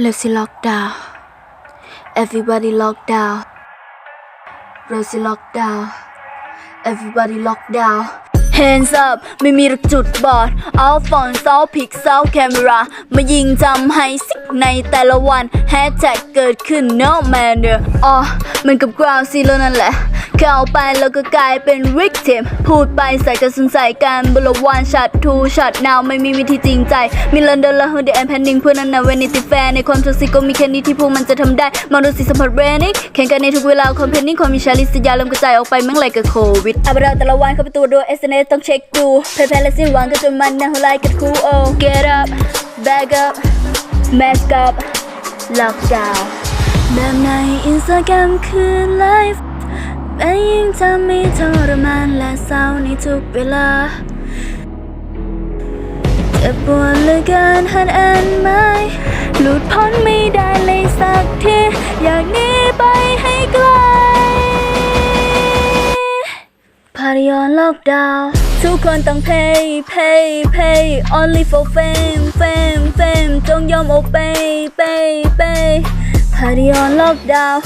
Lucy locked down. Everybody locked down. Rosie locked down. Everybody locked down. Hands up ไม่มีจุดบอด เอาฟอนเซาพิกเซาแคมรามายิงจำให้สิกในแต่ละวันแฮชแท็กเกิดขึ้น no matter อ๋อมันกับ ground zero นั่นแหละเข้าไปแล้วก็กลายเป็น victim พูดไปใส่กันสนใส่กันบลวันชัดทูชัดนาวไม่มีวิธีจริงใจ มีลันเดอร์ละฮูดแอนแพนดิงเพื่อนนั้นนะเวนิติแฟนในความท็อกซิกก็มีแค่นี้ที่พวกมันจะทำได้ มาดูสิสัมผัสเรนิกแข่งกันในทุกเวลาคอมเพนนิ่งความมีชาลิสยาเริ่มกระจายออกไปเมื่อไหร่กับโควิดอัปเดตแต่ละวันเข้าไปตัวดูเอสเนต้องเช็คดูแพ้ๆและสิ้นหวังก็จนมันนะหัวไล่กัดคูโอ get up back up mask up lockdown แบบในอินสตาแกรมคือไลฟ์แม้ยิ่งทำให้ทรมานและเศร้าในทุกเวลาเจ็บปวดเหลือเกินหันอันม่ห Party on lockdown ทุกคนต้อง pay pay pay only for fame fame fame จงยอม obey pay pay Party on lockdown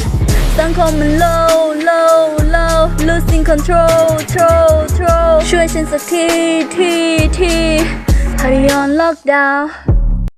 สังคมมัน low low low losing control control control ช่วยฉันสักทีทีที Party on lockdown